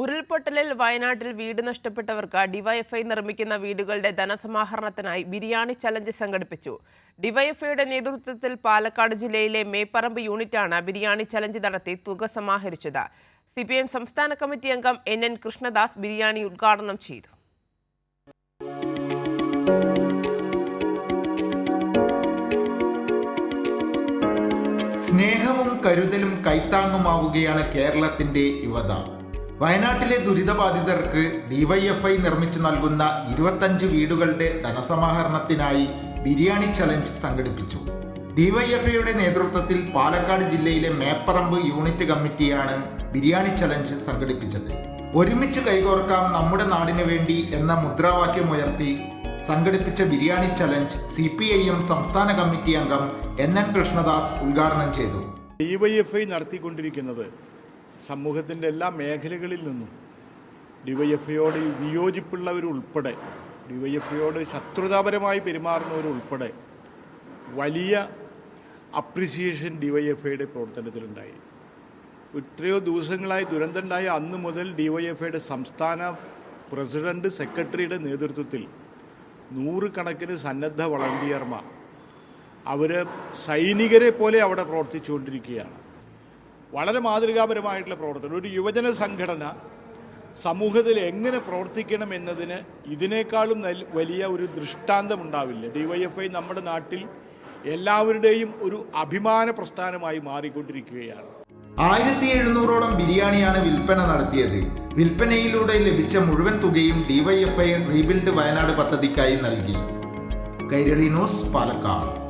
ഉരുൾപൊട്ടലിൽ വയനാട്ടിൽ വീട് നഷ്ടപ്പെട്ടവർക്ക് ഡിവൈഎഫ്ഐ നിർമ്മിക്കുന്ന വീടുകളുടെ ധനസമാഹരണത്തിനായി ബിരിയാണി ചലഞ്ച് സംഘടിപ്പിച്ചു. ഡിവൈഎഫ്ഐയുടെ നേതൃത്വത്തിൽ പാലക്കാട് ജില്ലയിലെ മേപ്പറമ്പ് യൂണിറ്റാണ് ബിരിയാണി ചലഞ്ച് നടത്തി തുക സമാഹരിച്ചത്. സി സംസ്ഥാന കമ്മിറ്റി അംഗം എൻ എൻ കൃഷ്ണദാസ് ബിരിയാണി ഉദ്ഘാടനം ചെയ്തു. സ്നേഹവും കരുതലും കൈത്താങ്ങുമാവുകയാണ് കേരളത്തിന്റെ യുവത. വയനാട്ടിലെ ദുരിതബാധിതർക്ക് ഡിവൈഎഫ്ഐ നിർമ്മിച്ചു നൽകുന്ന ഇരുപത്തഞ്ച് വീടുകളുടെ ധനസമാഹരണത്തിനായി ബിരിയാണി ചലഞ്ച് സംഘടിപ്പിച്ചു. ഡിവൈഎഫ്ഐയുടെ നേതൃത്വത്തിൽ പാലക്കാട് ജില്ലയിലെ മേപ്പറമ്പ് യൂണിറ്റ് കമ്മിറ്റിയാണ് ബിരിയാണി ചലഞ്ച് സംഘടിപ്പിച്ചത്. ഒരുമിച്ച് കൈകോർക്കാം നമ്മുടെ നാടിനു വേണ്ടി എന്ന മുദ്രാവാക്യമുയർത്തി സംഘടിപ്പിച്ച biryani challenge C P I M സംസ്ഥാന കമ്മിറ്റി അംഗം എൻ എൻ കൃഷ്ണദാസ് ഉദ്ഘാടനം ചെയ്തു. ഡിവൈഎഫ്ഐ നടത്തിക്കൊണ്ടിരിക്കുന്നത് സമൂഹത്തിന്റെ എല്ലാ മേഖലകളിൽ നിന്നും ഡിവൈഎഫ്ഐയോട് വിയോജിപ്പുള്ളവരുൾപ്പെടെ ഡിവൈഎഫ്ഐയോട് ശത്രുതാപരമായി പെരുമാറുന്നവരുൾപ്പെടെ വലിയ അപ്രിസിയേഷൻ ഡിവൈഎഫ്ഐയുടെ പ്രവർത്തനത്തിലുണ്ടായി. എത്രയോ ദിവസങ്ങളായി ദുരന്തമുണ്ടായ അന്ന് മുതൽ ഡിവൈഎഫ്ഐയുടെ സംസ്ഥാന പ്രസിഡന്റ് സെക്രട്ടറിയുടെ നേതൃത്വത്തിൽ നൂറുകണക്കിന് സന്നദ്ധ വളണ്ടിയർമാർ അവർ സൈനികരെ പോലെ അവിടെ പ്രവർത്തിച്ചുകൊണ്ടിരിക്കുകയാണ്. വളരെ മാതൃകാപരമായിട്ടുള്ള പ്രവർത്തനം. ഒരു യുവജന സംഘടന സമൂഹത്തിൽ എങ്ങനെ പ്രവർത്തിക്കണം എന്നതിന് ഇതിനേക്കാളും വലിയ ഒരു ദൃഷ്ടാന്തം ഉണ്ടാവില്ല. ഡിവൈഎഫ്ഐ നമ്മുടെ നാട്ടിൽ എല്ലാവരുടെയും ഒരു അഭിമാന പ്രസ്ഥാനമായി മാറിക്കൊണ്ടിരിക്കുകയാണ്. ആയിരത്തി എഴുന്നൂറോളം ബിരിയാണിയാണ് വിൽപ്പന നടത്തിയത്. വിൽപ്പനയിലൂടെ ലഭിച്ച മുഴുവൻ തുകയും ഡിവൈഎഫ്ഐ റീബിൽഡ് വയനാട് പദ്ധതിക്കായി നൽകി. കൈരളി ന്യൂസ് പാലക്കാട്.